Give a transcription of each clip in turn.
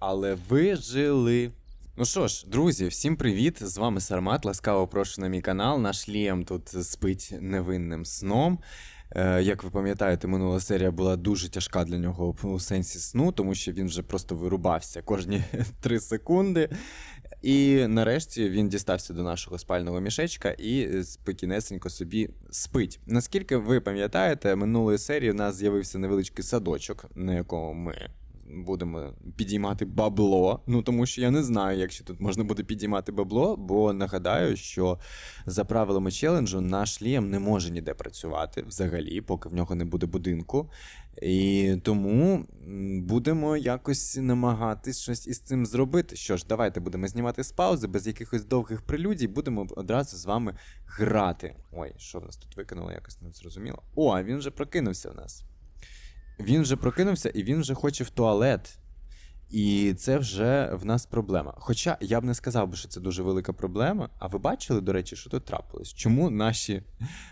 але вижили. Ну що ж, друзі, всім привіт! З вами Сармат. Ласкаво прошу на мій канал. Наш Ліам тут спить невинним сном. Е, як ви пам'ятаєте, минула серія була дуже тяжка для нього у сенсі сну, тому що він вже просто вирубався кожні 3 секунди. І нарешті він дістався до нашого спального мішечка і спокійнесенько собі спить. Наскільки ви пам'ятаєте, минулої серії у нас з'явився невеличкий садочок, на якому ми будемо підіймати бабло. Ну тому що я не знаю, якщо тут можна буде підіймати бабло, бо нагадаю, що за правилами челенджу наш Ліам не може ніде працювати взагалі, поки в нього не буде будинку. І тому будемо якось намагатись щось із цим зробити. Що ж, давайте будемо знімати з паузи, без якихось довгих прелюдій, будемо одразу з вами грати. Ой, що в нас тут викинуло, якось не зрозуміло. О, а він вже прокинувся в нас. Він вже прокинувся і він вже хоче в туалет. І це вже в нас проблема. Хоча я б не сказав би, що це дуже велика проблема. А ви бачили, до речі, що тут трапилось? Чому наші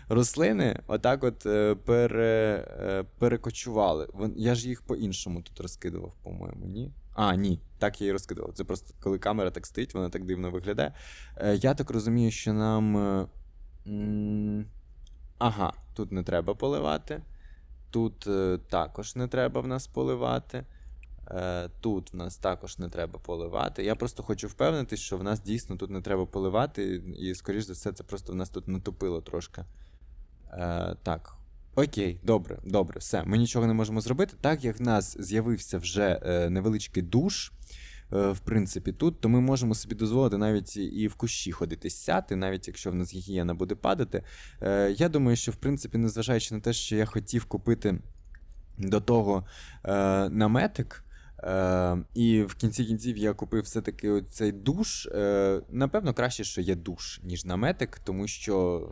рослини отак от е, пере, е, перекочували? Я ж їх по-іншому тут розкидував, по-моєму, ні? А, ні, так я і розкидував. Це просто коли камера так стоїть, вона так дивно виглядає. Е, Я так розумію, що нам. Ага, тут не треба поливати. Тут е, також не треба в нас поливати. Е, тут в нас також не треба поливати. Я просто хочу впевнитись, що в нас дійсно тут не треба поливати, і, скоріш за все, це просто в нас тут натопило трошки. Е, так. Окей, добре, добре, все. Ми нічого не можемо зробити. Так як в нас з'явився вже е, невеличкий душ, в принципі, тут, то ми можемо собі дозволити навіть і в кущі ходити сяти, навіть якщо в нас гігієна буде падати. Е, я думаю, що в принципі, незважаючи на те, що я хотів купити до того е, наметик. Е, і в кінці кінців я купив все-таки цей душ. Е, напевно, краще, що є душ, ніж наметик, тому що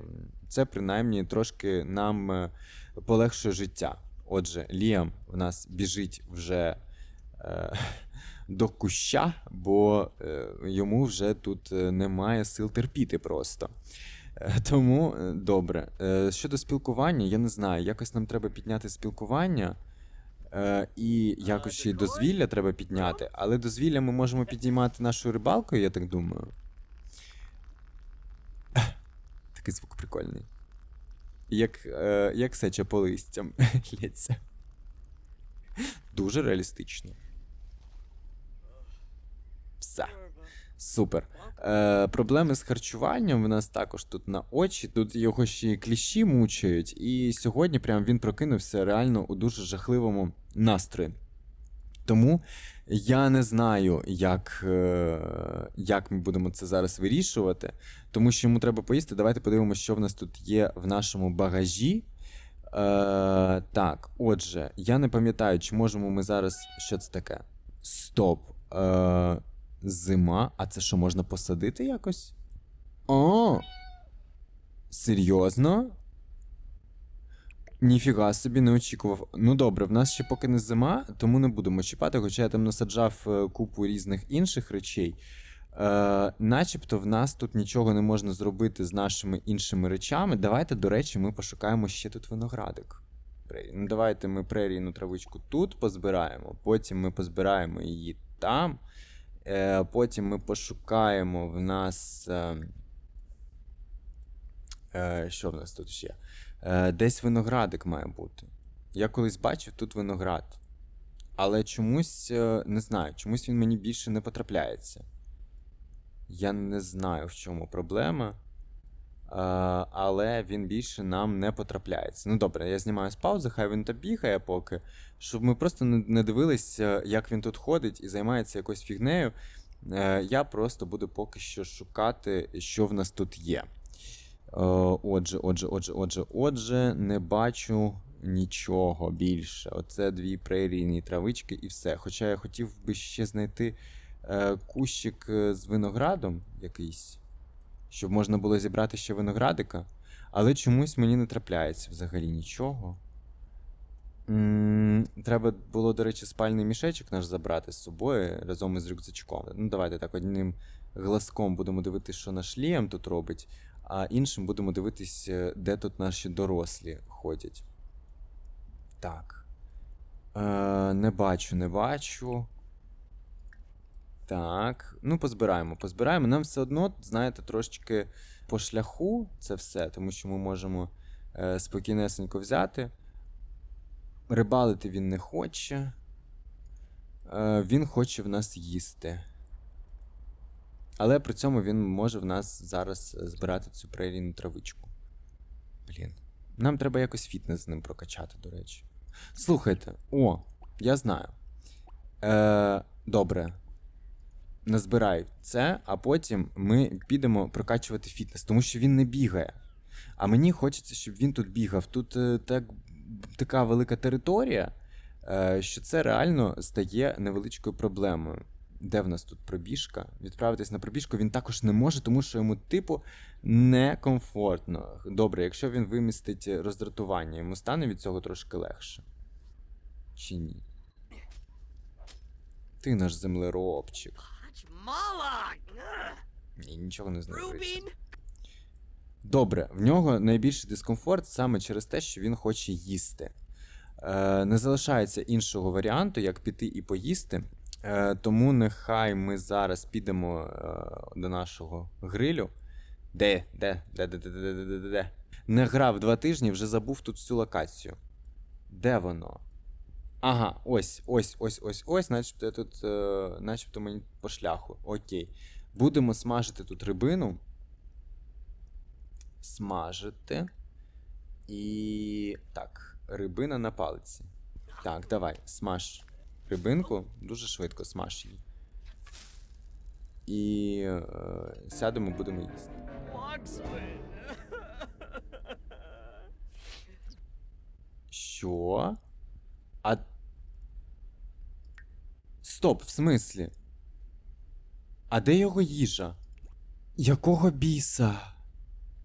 це принаймні трошки нам е, полегшує життя. Отже, Ліам у нас біжить вже е, до куща, бо е, йому вже тут е, немає сил терпіти просто. Е, Тому добре. Щодо спілкування, я не знаю, якось нам треба підняти спілкування. І якось ще й дозвілля треба підняти, але дозвілля ми можемо підіймати нашою рибалкою, я так думаю. Такий звук прикольний. Як, як сеча по листям лється. Дуже реалістично. Все. Супер. Е, проблеми з харчуванням в нас також тут на очі. Тут його ще й кліщі мучають. І сьогодні прям він прокинувся реально у дуже жахливому настрої. Тому я не знаю, як, е, як ми будемо це зараз вирішувати, тому що йому треба поїсти. Давайте подивимося, що в нас тут є в нашому багажі. Е, так, отже, я не пам'ятаю, чи можемо ми зараз. Що це таке? Стоп. Е, зима. А це що, можна посадити якось? О! Серйозно? Ніфіга собі не очікував. Ну добре, в нас ще поки не зима, тому не будемо чіпати, хоча я там насаджав е, купу різних інших речей. Е, начебто в нас тут нічого не можна зробити з нашими іншими речами. Давайте, до речі, ми пошукаємо ще тут виноградик. Ну, давайте ми прерійну травичку тут позбираємо, потім ми позбираємо її там. Е, потім ми пошукаємо в нас. Е, е, що в нас тут ще? Десь виноградик має бути. Я колись бачив тут виноград. Але чомусь, не знаю, чомусь він мені більше не потрапляється. Я не знаю, в чому проблема. Е, але він більше нам не потрапляється. Ну добре, я знімаю з паузи, хай він та бігає поки, щоб ми просто не дивилися, як він тут ходить і займається якоюсь фігнею. Е, Я просто буду поки що шукати, що в нас тут є. Е, Отже, отже, отже, отже, отже, не бачу нічого більше. Оце дві прерійні травички і все. Хоча я хотів би ще знайти е, кущик е, з виноградом якийсь, щоб можна було зібрати ще виноградика. Але чомусь мені не трапляється взагалі нічого. Треба було, до речі, спальний мішечок наш забрати з собою разом із рюкзачком. Ну, давайте так одним глазком будемо дивитися, що наш Ліам тут робить, а іншим будемо дивитись, е, де тут наші дорослі ходять. Так. Е, не бачу, не бачу. Так, ну позбираємо, позбираємо. Нам все одно, знаєте, трошечки по шляху це все, тому що ми можемо е, спокійнесенько взяти. Рибалити він не хоче. Е, він хоче в нас їсти. Але при цьому він може в нас зараз е, збирати цю прерійну травичку. Блін. Нам треба якось фітнес з ним прокачати, до речі. Слухайте, о, я знаю. Е, добре. Назбирай це, а потім ми підемо прокачувати фітнес, тому що він не бігає. А мені хочеться, щоб він тут бігав. Тут е, так, така велика територія, е, що це реально стає невеличкою проблемою. Де в нас тут пробіжка? Відправитись на пробіжку він також не може, тому що йому, типу, некомфортно. Добре, якщо він вимістить роздратування, йому стане від цього трошки легше. Чи ні? Ти наш землеробчик. Ні, нічого не знайдеться. Добре, в нього найбільший дискомфорт саме через те, що він хоче їсти. Е, не залишається іншого варіанту, як піти і поїсти. Е, тому нехай ми зараз підемо е, до нашого грилю. Де? Де? Де? Де? Де? Де? Де? Де? Де? Де? Не грав два тижні, вже забув тут всю локацію. Де воно? Ага, ось, ось, ось, ось, ось, начебто я тут, е, начебто мені по шляху. Окей. Будемо смажити тут рибину. Смажити. І. Так, рибина на палиці. Так, давай, смаж рибинку. Дуже швидко смаж її. І е, сядемо, будемо їсти. Локсвин! Що? А. Стоп, в смислі? А де його їжа? Якого біса?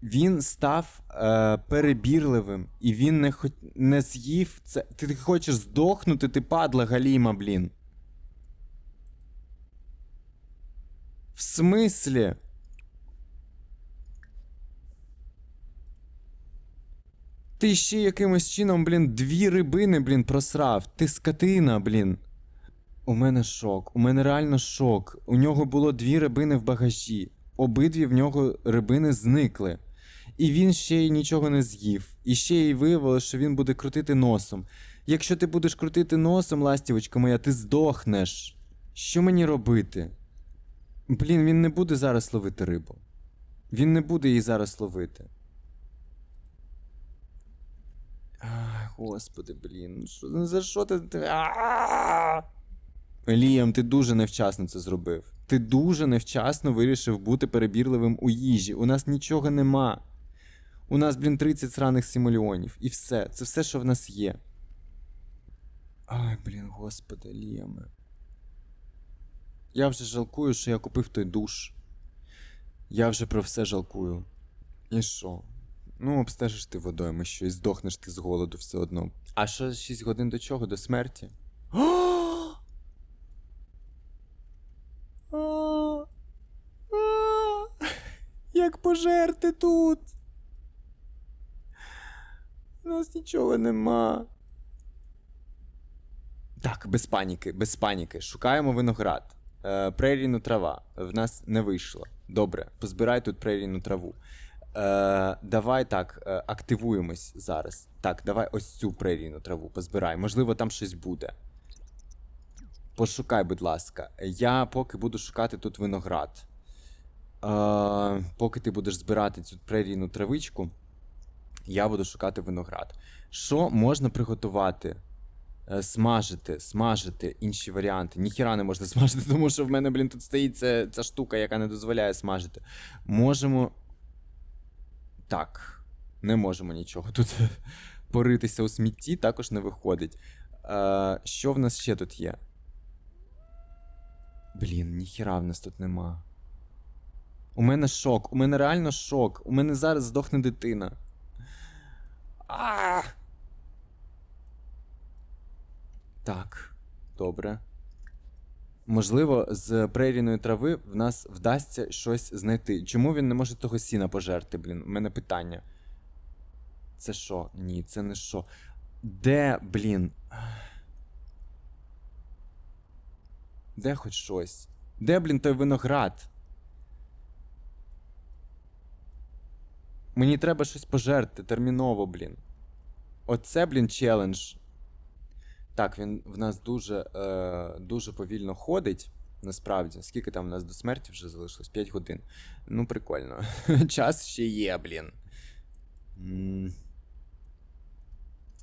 Він став е, перебірливим, і він не, хот... не з'їв це. Ти хочеш здохнути, ти падла Галіма, блін. В смислі? Ти ще якимось чином, блін, дві рибини, блін, просрав. Ти скотина, блін. У мене шок. У мене реально шок. У нього було дві рибини в багажі. Обидві в нього рибини зникли. І він ще й нічого не з'їв. І ще й виявилося, що він буде крутити носом. Якщо ти будеш крутити носом, ластівочка моя, ти здохнеш. Що мені робити? Блін, він не буде зараз ловити рибу. Він не буде її зараз ловити. Ай, господи, блін, ну що, ну за що ти. Ліам, ти дуже невчасно це зробив. Ти дуже невчасно вирішив бути перебірливим у їжі. У нас нічого нема. У нас, блін, 30 сраних симуліонів. І все. Це все, що в нас є. Ай, блін, господи, Ліаме. Я вже жалкую, що я купив той душ. Я вже про все жалкую. І що? Ну, обстежиш ти водойми, що і здохнеш ти з голоду все одно. А що 6 годин до чого? До смерті? Як пожерти тут? У нас нічого нема. Так, без паніки, без паніки. Шукаємо виноград. Е, прерійну трава. В нас не вийшло. Добре, позбирай тут прерійну траву. Е, давай так, е, активуємось зараз. Так, давай ось цю прерійну траву позбирай. Можливо, там щось буде. Пошукай, будь ласка. Я поки буду шукати тут виноград. Е, поки ти будеш збирати цю прерійну травичку, я буду шукати виноград. Що можна приготувати? Е, Смажити, смажити, інші варіанти. Ніхіра не можна смажити, тому що в мене, блін, тут стоїть ця, ця штука, яка не дозволяє смажити. Можемо. Так, не можемо нічого тут поритися у смітті, також не виходить. Е, що в нас ще тут є? Блін, ніхіра в нас тут нема. У мене шок, у мене реально шок. У мене зараз здохне дитина. А! Так, добре. Можливо, з прерійної трави в нас вдасться щось знайти. Чому він не може того сіна пожерти, блін? У мене питання. Це що? Ні, це не що. Де, блін? Де хоч щось? Де, блін, той виноград? Мені треба щось пожерти терміново, блін. Оце, блін, челендж. Так, він в нас дуже, е, дуже повільно ходить. Насправді, скільки там в нас до смерті вже залишилось? 5 годин. Ну, прикольно. Час ще є, блін.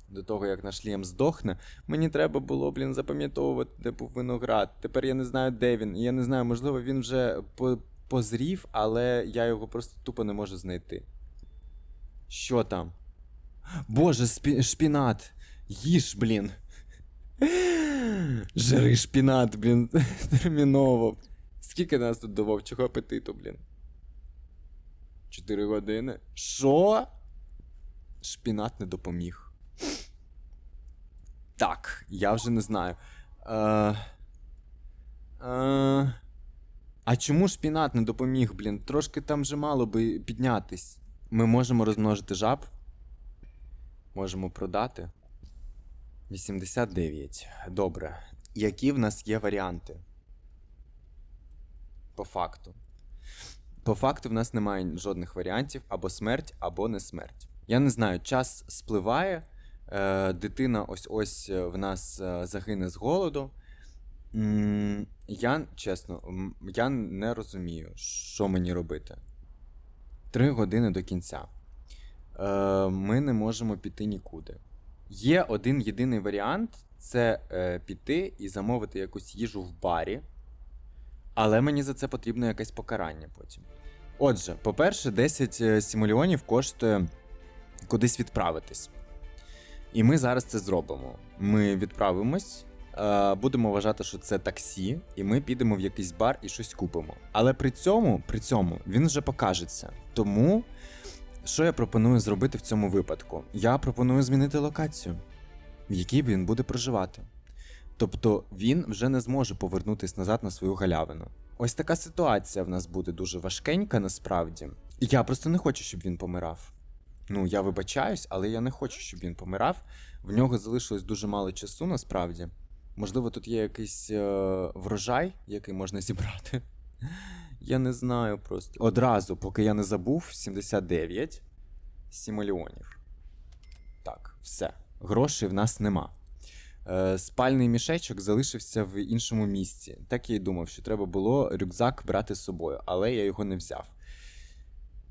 До того, як наш Ліам здохне, мені треба було, блін, запам'ятовувати, де був виноград. Тепер я не знаю, де він. Я не знаю, можливо, він вже по- позрів, але я його просто тупо не можу знайти. Що там? Боже, шпінат! Їж, блін. Жири шпінат, блін, терміново. Скільки нас тут до вовчого апетиту, блін? Чотири години. Що? Шпінат не допоміг. Так, я вже не знаю. Е, е, а чому шпінат не допоміг, блін? Трошки там вже мало би піднятись. Ми можемо розмножити жаб. Можемо продати. 89. Добре. Які в нас є варіанти? По факту. По факту в нас немає жодних варіантів або смерть, або не смерть. Я не знаю, час спливає. Е, дитина ось ось е, в нас е, загине з голоду. Я, чесно, я не розумію, що мені робити. Три години до кінця. Ми не можемо піти нікуди. Є один єдиний варіант це е, піти і замовити якусь їжу в барі, але мені за це потрібно якесь покарання потім. Отже, по-перше, 10 е, сімульонів коштує кудись відправитись. І ми зараз це зробимо. Ми відправимось, е, будемо вважати, що це таксі, і ми підемо в якийсь бар і щось купимо. Але при цьому, при цьому він вже покажеться. Тому що я пропоную зробити в цьому випадку? Я пропоную змінити локацію, в якій він буде проживати. Тобто він вже не зможе повернутись назад на свою галявину. Ось така ситуація в нас буде дуже важкенька насправді. Я просто не хочу, щоб він помирав. Ну, я вибачаюсь, але я не хочу, щоб він помирав. В нього залишилось дуже мало часу насправді. Можливо, тут є якийсь е, врожай, який можна зібрати. Я не знаю просто. Одразу, поки я не забув, 79 сімільйонів. Так, все. Грошей в нас нема. Е, спальний мішечок залишився в іншому місці. Так я й думав, що треба було рюкзак брати з собою, але я його не взяв.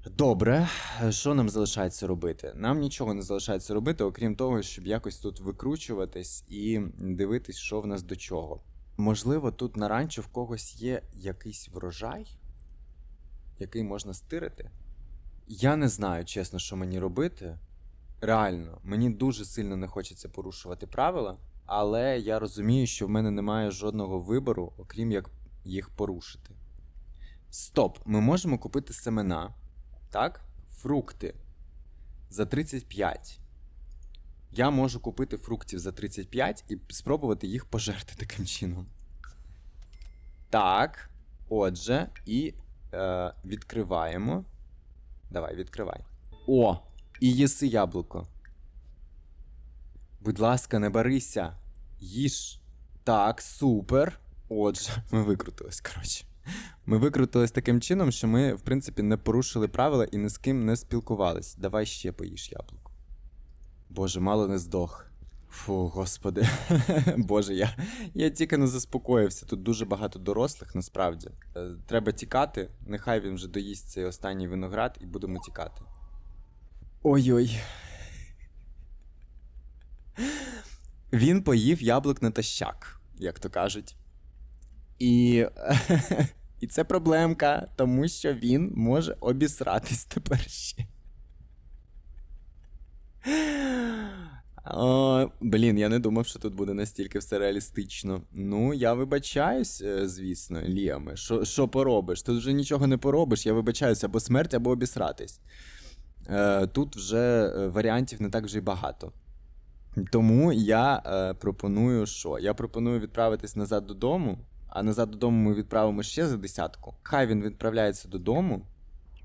Добре, що нам залишається робити? Нам нічого не залишається робити, окрім того, щоб якось тут викручуватись і дивитись, що в нас до чого. Можливо, тут на ранчо в когось є якийсь врожай, який можна стирити. Я не знаю, чесно, що мені робити. Реально, мені дуже сильно не хочеться порушувати правила, але я розумію, що в мене немає жодного вибору, окрім як їх порушити. Стоп, ми можемо купити семена, так? Фрукти за 35. Я можу купити фруктів за 35 і спробувати їх пожерти таким чином. Так. Отже, і е, відкриваємо. Давай, відкривай. О! І їси яблуко. Будь ласка, не барися. Їж. Так, супер. Отже, ми викрутились, коротше. Ми викрутились таким чином, що ми, в принципі, не порушили правила і ні з ким не спілкувались. Давай ще поїж яблуко. Боже, мало не здох. Фу, господи. Боже, я, я тільки не заспокоївся. Тут дуже багато дорослих, насправді. Е, Треба тікати. Нехай він вже доїсть цей останній виноград і будемо тікати. Ой-ой. Він поїв яблук натощак, як то кажуть. І, і це проблемка, тому що він може обісратись тепер ще. О, блін, я не думав, що тут буде настільки все реалістично. Ну, я вибачаюсь, е, звісно, Ліаме. Що, що поробиш? Тут вже нічого не поробиш, я вибачаюсь або смерть, або обісратись. Е, тут вже е, варіантів не так вже й багато. Тому я е, пропоную що? Я пропоную відправитись назад додому, а назад додому ми відправимо ще за десятку. Хай він відправляється додому.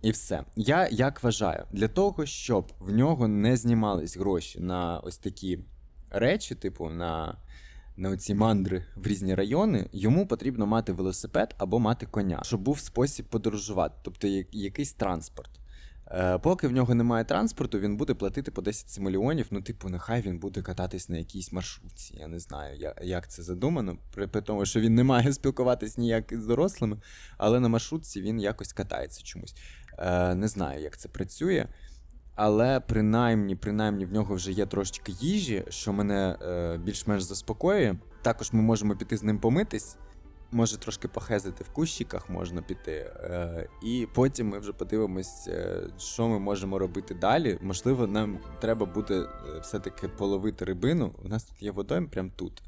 І все. Я як вважаю, для того, щоб в нього не знімались гроші на ось такі речі, типу на на оці мандри в різні райони, йому потрібно мати велосипед або мати коня, щоб був спосіб подорожувати, тобто якийсь транспорт. Е, поки в нього немає транспорту, він буде платити по 10 симоліонів. Ну, типу, нехай він буде кататись на якійсь маршрутці. Я не знаю, як це задумано, при тому, що він не має спілкуватись ніяк з дорослими, але на маршрутці він якось катається чомусь. Е, не знаю, як це працює. Але принаймні, принаймні в нього вже є трошечки їжі, що мене е, більш-менш заспокоює. Також ми можемо піти з ним помитись. Може трошки похезити в кущиках можна піти. Е, і потім ми вже подивимось, е, що ми можемо робити далі. Можливо, нам треба буде е, все-таки половити рибину. У нас тут є водойм прямо тут.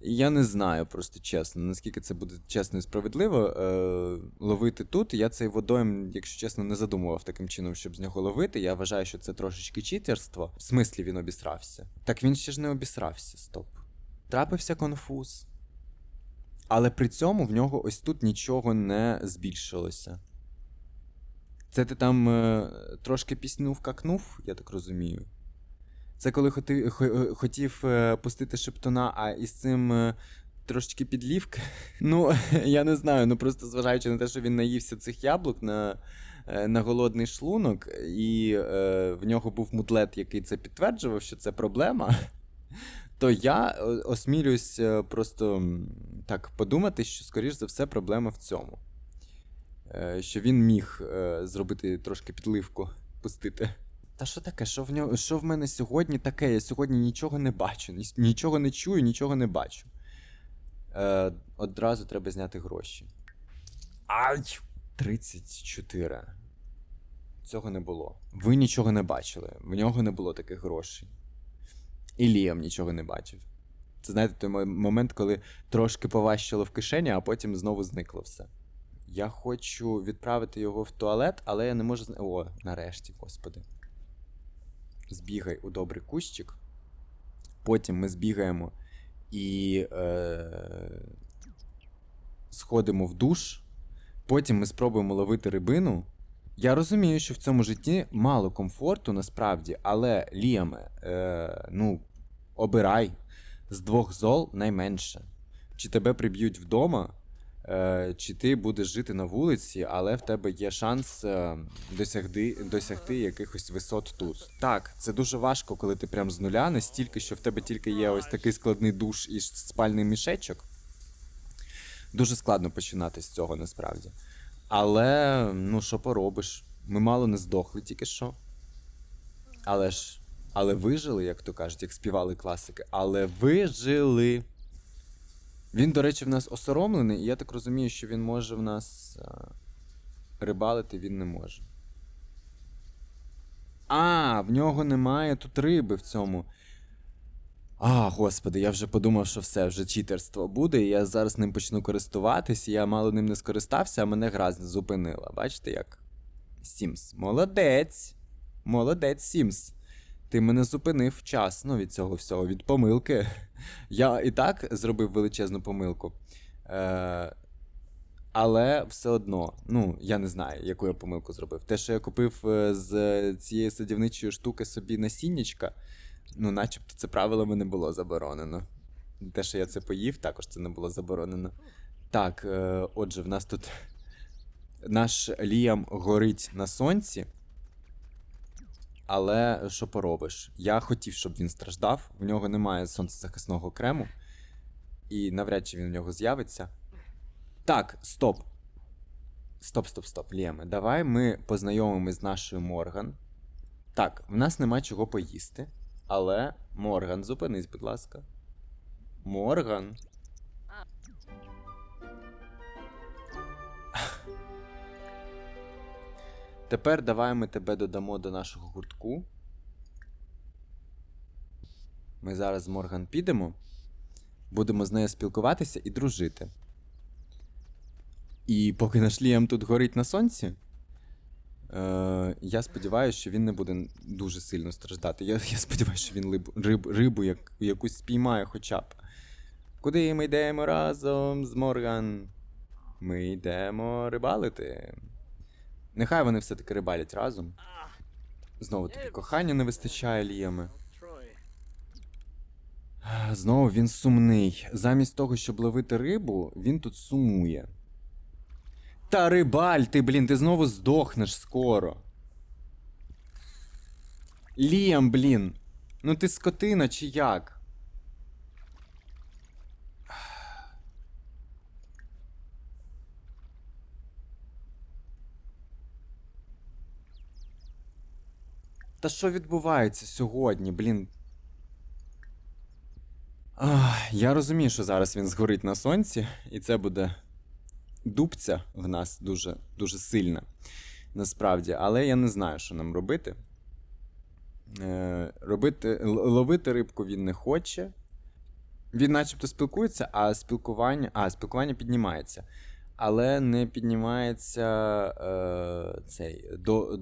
Я не знаю, просто чесно, наскільки це буде чесно і справедливо е, ловити тут. Я цей водойм, якщо чесно, не задумував таким чином, щоб з нього ловити. Я вважаю, що це трошечки читерство. В смислі він обісрався. Так він ще ж не обісрався, стоп. Трапився конфуз. Але при цьому в нього ось тут нічого не збільшилося. Це ти там е, трошки піснув какнув, я так розумію. Це коли хоти, хотів е, пустити шептуна, а із цим е, трошечки підлівки. Ну, я не знаю, ну просто зважаючи на те, що він наївся цих яблук на, е, на голодний шлунок, і е, в нього був мутлет, який це підтверджував, що це проблема. То я е, осмілююсь е, просто так подумати, що, скоріш за все, проблема в цьому. Е, Що він міг е, зробити трошки підливку, пустити. Та що таке? Що в нього, що в мене сьогодні таке? Я сьогодні нічого не бачу, нічого не чую, нічого не бачу. Е, одразу треба зняти гроші. Ай! 34. Цього не було. Ви нічого не бачили. В нього не було таких грошей. І Ліам нічого не бачив. Це знаєте, той момент, коли трошки поважчало в кишені, а потім знову зникло все. Я хочу відправити його в туалет, але я не можу. О, нарешті, господи. Збігай у добрий кущик. Потім ми збігаємо і е, сходимо в душ. Потім ми спробуємо ловити рибину. Я розумію, що в цьому житті мало комфорту насправді, але Ліаме, е, ну, обирай з двох зол найменше. Чи тебе приб'ють вдома, чи ти будеш жити на вулиці, але в тебе є шанс е, досягти, досягти якихось висот тут. Так, це дуже важко, коли ти прям з нуля, настільки, що в тебе тільки є ось такий складний душ і спальний мішечок. Дуже складно починати з цього насправді. Але, ну, що поробиш? Ми мало не здохли тільки що. Але ж. Але вижили, як то кажуть, як співали класики. Але вижили. Він, до речі, в нас осоромлений, і я так розумію, що він може в нас а, рибалити, він не може. А, в нього немає тут риби в цьому. А, господи, я вже подумав, що все, вже читерство буде, і я зараз ним почну користуватись, і я мало ним не скористався, а мене гра зупинила. Бачите як? Сімс. Молодець. Молодець, Сімс. Ти мене зупинив вчасно від цього всього, від помилки. Я і так зробив величезну помилку. Е, але все одно, ну, я не знаю, яку я помилку зробив. Те, що я купив е, з цієї садівничої штуки собі насіннячка, ну, начебто це правилами не було заборонено. Те, що я це поїв, також це не було заборонено. Так, е, отже, в нас тут наш Ліам горить на сонці. Але що поробиш? Я хотів, щоб він страждав. В нього немає сонцезахисного крему, і навряд чи він в нього з'явиться. Так, стоп. Стоп, стоп, стоп, Лєме. Давай ми познайомимось з нашою Морган. Так, в нас нема чого поїсти. Але Морган, зупинись, будь ласка. Морган. Тепер давай ми тебе додамо до нашого гуртку. Ми зараз з Морган підемо, будемо з нею спілкуватися і дружити. І поки наш Ліам тут горить на сонці, е, я сподіваюся, що він не буде дуже сильно страждати. Я, я сподіваюся, що він либу, риб, рибу як, якусь спіймає хоча б. Куди ми йдемо разом з Морган? Ми йдемо рибалити. Нехай вони все-таки рибалять разом. Знову таки, кохання не вистачає Ліями. Знову він сумний. Замість того, щоб ловити рибу, він тут сумує. Та рибаль, ти, блін, ти знову здохнеш скоро. Ліам, блін. Ну ти скотина чи як? Та що відбувається сьогодні, блін? Ах, я розумію, що зараз він згорить на сонці, і це буде дубця в нас дуже, дуже сильна. Насправді, але я не знаю, що нам робити. Е, робити ловити рибку він не хоче. Він начебто спілкується, а спілкування, а, спілкування піднімається. Але не піднімається е, цей до,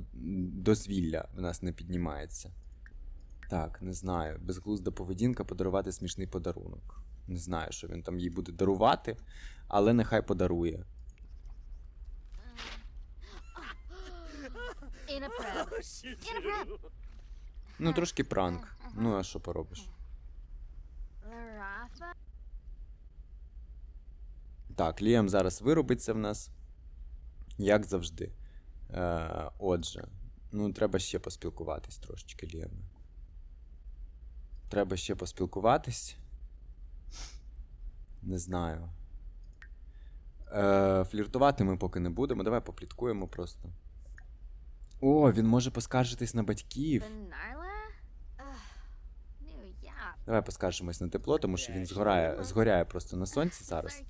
дозвілля в нас не піднімається. Так, не знаю. Безглузда поведінка подарувати смішний подарунок. Не знаю, що він там їй буде дарувати, але нехай подарує. Ну, трошки пранк. Ну, а що поробиш? Так, Ліам зараз виробиться в нас. Як завжди. Е, отже, ну, треба ще поспілкуватись трошечки, Ліаме. Треба ще поспілкуватись. Не знаю. Е, фліртувати ми поки не будемо. Давай попліткуємо просто. О, він може поскаржитись на батьків. Yap. Давай поскаржимось на тепло, тому що він згорає, згоряє просто на сонці зараз.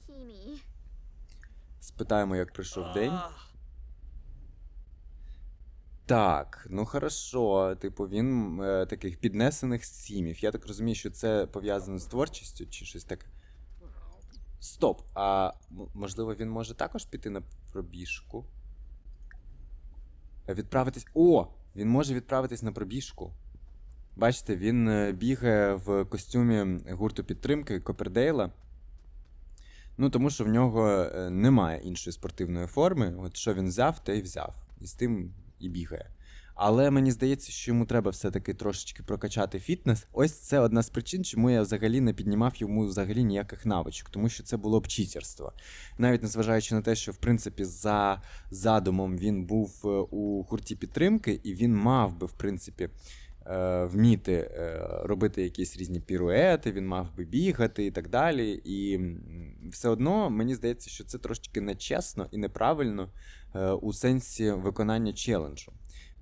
Спитаємо, як пройшов день. Так, ну хорошо. Типу, він е, таких піднесених сімів. Я так розумію, що це пов'язано з творчістю чи щось таке. Стоп. А можливо, він може також піти на пробіжку? Відправитись. О! Він може відправитись на пробіжку. Бачите, він е, бігає в костюмі гурту підтримки Копердейла. Ну, тому що в нього е, немає іншої спортивної форми. От що він взяв, те й взяв. І з тим і бігає. Але мені здається, що йому треба все-таки трошечки прокачати фітнес. Ось це одна з причин, чому я взагалі не піднімав йому взагалі ніяких навичок, тому що це було б читерство. Навіть незважаючи на те, що в принципі за задумом він був е, у гурті підтримки, і він мав би, в принципі, вміти е, робити якісь різні піруети, він мав би бігати і так далі. І все одно мені здається, що це трошечки нечесно і неправильно е, у сенсі виконання челенджу.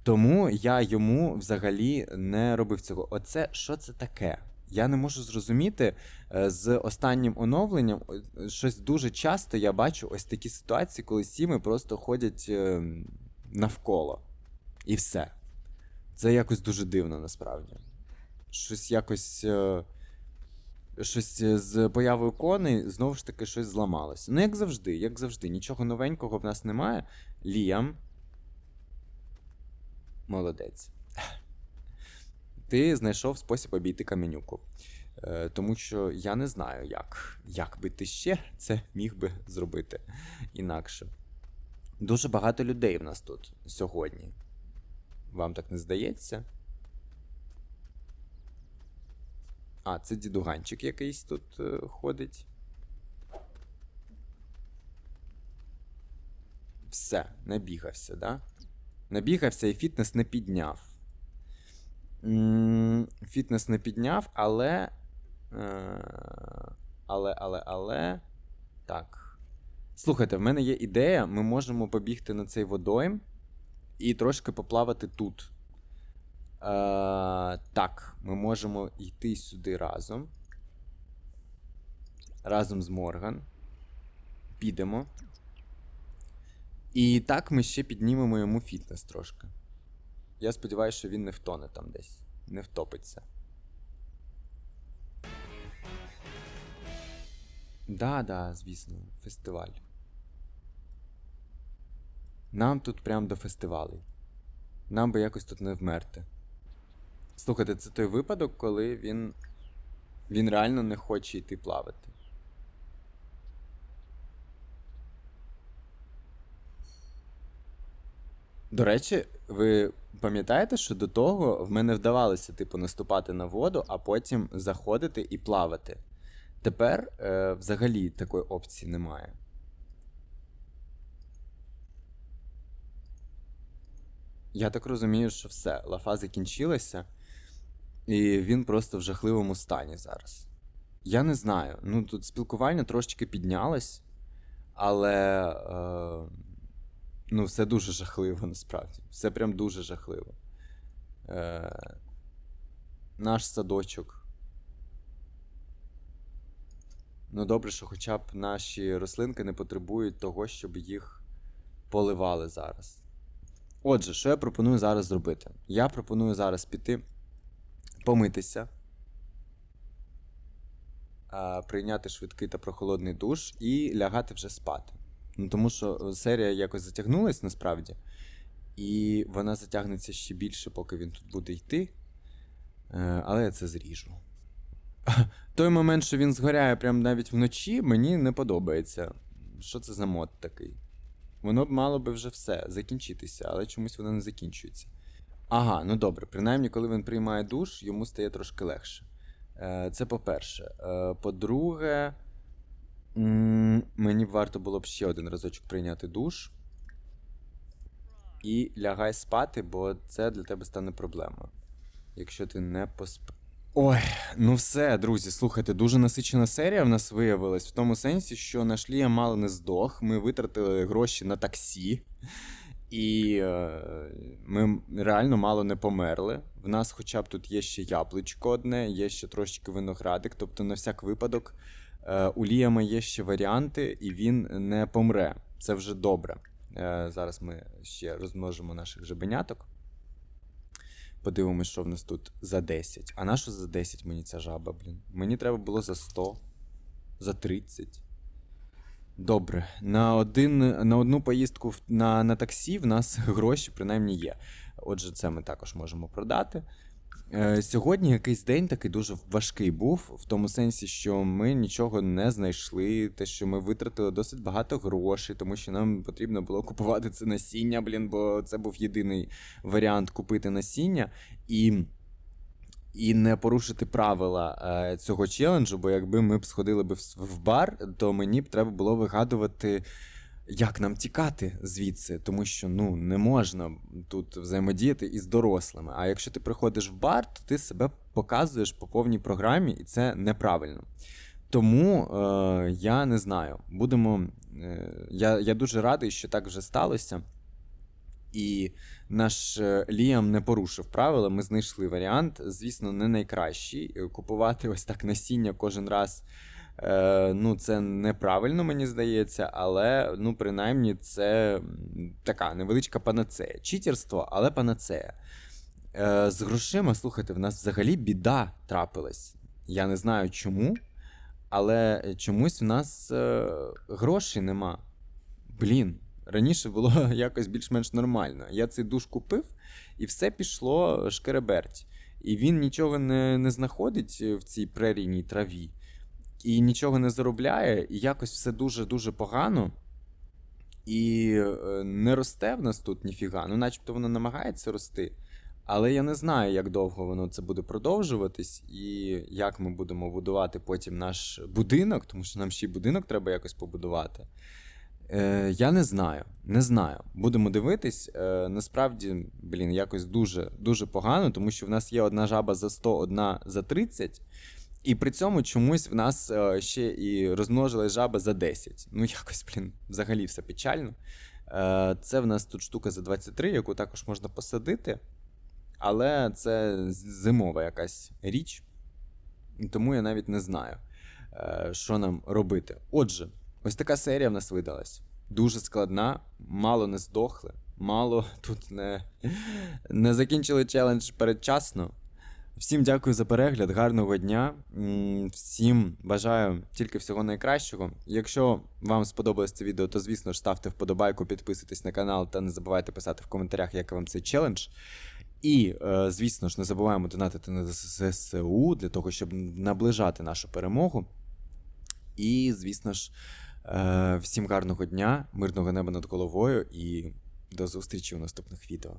Тому я йому взагалі не робив цього. Оце що це таке? Я не можу зрозуміти е, з останнім оновленням. е, Щось дуже часто я бачу ось такі ситуації, коли сіми просто ходять е, навколо. І все. Це якось дуже дивно насправді. Щось якось. е, Щось е, з появою коней знову ж таки щось зламалося. Ну, як завжди, як завжди, нічого новенького в нас немає. Ліам. Молодець. Ти знайшов спосіб обійти каменюку. Е, тому що я не знаю, як. Як би ти ще це міг би зробити інакше. Дуже багато людей в нас тут сьогодні. Вам так не здається? А, це дідуганчик якийсь тут е, ходить. Все, набігався, да? Набігався і фітнес не підняв. Фітнес не підняв, але. е, Але, але, але. Так. Слухайте, в мене є ідея. Ми можемо побігти на цей водойм і трошки поплавати тут. Е, так, ми можемо йти сюди разом. Разом з Морган. Підемо. І так ми ще піднімемо йому фітнес трошки. Я сподіваюся, що він не втоне там десь. Не втопиться. Да, да, звісно, фестиваль. Нам тут прям до фестивалей. Нам би якось тут не вмерти. Слухайте, це той випадок, коли він. Він реально не хоче йти плавати. До речі, ви пам'ятаєте, що до того в мене вдавалося, типу, наступати на воду, а потім заходити і плавати. Тепер е, взагалі такої опції немає. Я так розумію, що все, лафа закінчилася, і він просто в жахливому стані зараз. Я не знаю. Ну, тут спілкування трошечки піднялось, але е, ну, все дуже жахливо насправді. Все прям дуже жахливо. Е, наш садочок. Ну, добре, що хоча б наші рослинки не потребують того, щоб їх поливали зараз. Отже, що я пропоную зараз зробити? Я пропоную зараз піти помитися, прийняти швидкий та прохолодний душ і лягати вже спати. Ну, тому що серія якось затягнулась насправді, і вона затягнеться ще більше, поки він тут буде йти. Е, але я це зріжу. Той момент, що він згоряє прямо навіть вночі, мені не подобається. Що це за мод такий? Воно б мало би вже все закінчитися, але чомусь воно не закінчується. Ага, ну добре, принаймні, коли він приймає душ, йому стає трошки легше. Е, Це по-перше. Е, По-друге, мені б варто було б ще один разочок прийняти душ. І лягай спати, бо це для тебе стане проблемою. Якщо ти не посп... Ой, ну все, друзі, слухайте, дуже насичена серія в нас виявилась в тому сенсі, що наш Лія мало не здох. Ми витратили гроші на таксі, і е, ми реально мало не померли. В нас, хоча б тут є ще яблучко одне, є ще трошечки виноградик. Тобто, на всяк випадок, е, у Ліяма є ще варіанти, і він не помре. Це вже добре. Е, зараз ми ще розмножимо наших жабеняток. Подивимось, що в нас тут за 10. А на що за 10 мені ця жаба, блін? Мені треба було за 100, за 30. Добре. На, один, на одну поїздку на, на таксі в нас гроші принаймні є. Отже, це ми також можемо продати. Е, сьогодні якийсь день такий дуже важкий був, в тому сенсі, що ми нічого не знайшли, те, що ми витратили досить багато грошей, тому що нам потрібно було купувати це насіння, блін, бо це був єдиний варіант купити насіння і, і не порушити правила е, цього челенджу, бо якби ми б сходили б в, в бар, то мені б треба було вигадувати. Як нам тікати звідси, тому що ну не можна тут взаємодіяти із дорослими. А якщо ти приходиш в бар, то ти себе показуєш по повній програмі, і це неправильно. Тому е, я не знаю. Будемо. Е, я, я дуже радий, що так вже сталося. І наш е, Ліам не порушив правила. Ми знайшли варіант. Звісно, не найкращий. Купувати ось так насіння кожен раз. Е, ну, це неправильно, мені здається, але ну, принаймні це така невеличка панацея. Читерство, але панацея. Е, з грошима, слухайте, в нас взагалі біда трапилась. Я не знаю чому, але чомусь в нас е, грошей нема. Блін, раніше було якось більш-менш нормально. Я цей душ купив, і все пішло шкереберть. І він нічого не, не знаходить в цій прерійній траві, і нічого не заробляє, і якось все дуже-дуже погано. І е, не росте в нас тут ніфіга. Ну, начебто воно намагається рости. Але я не знаю, як довго воно це буде продовжуватись, і як ми будемо будувати потім наш будинок, тому що нам ще й будинок треба якось побудувати. Е, я не знаю, не знаю. Будемо дивитись. Е, насправді, блін, якось дуже, дуже погано, тому що в нас є одна жаба за 100, одна за 30. І при цьому чомусь в нас е, ще і розмножилась жаба за 10. Ну, якось, блін, взагалі все печально. Е, це в нас тут штука за 23, яку також можна посадити. Але це зимова якась річ. Тому я навіть не знаю, е, що нам робити. Отже, ось така серія в нас видалась. Дуже складна, мало не здохли, мало тут не, не закінчили челендж передчасно. Всім дякую за перегляд, гарного дня. Всім бажаю тільки всього найкращого. Якщо вам сподобалось це відео, то звісно ж ставте вподобайку, підписуйтесь на канал та не забувайте писати в коментарях, як вам цей челендж. І, е, звісно ж, не забуваємо донатити на ЗСУ для того, щоб наближати нашу перемогу. І, звісно ж, е, всім гарного дня, мирного неба над головою і До зустрічі у наступних відео.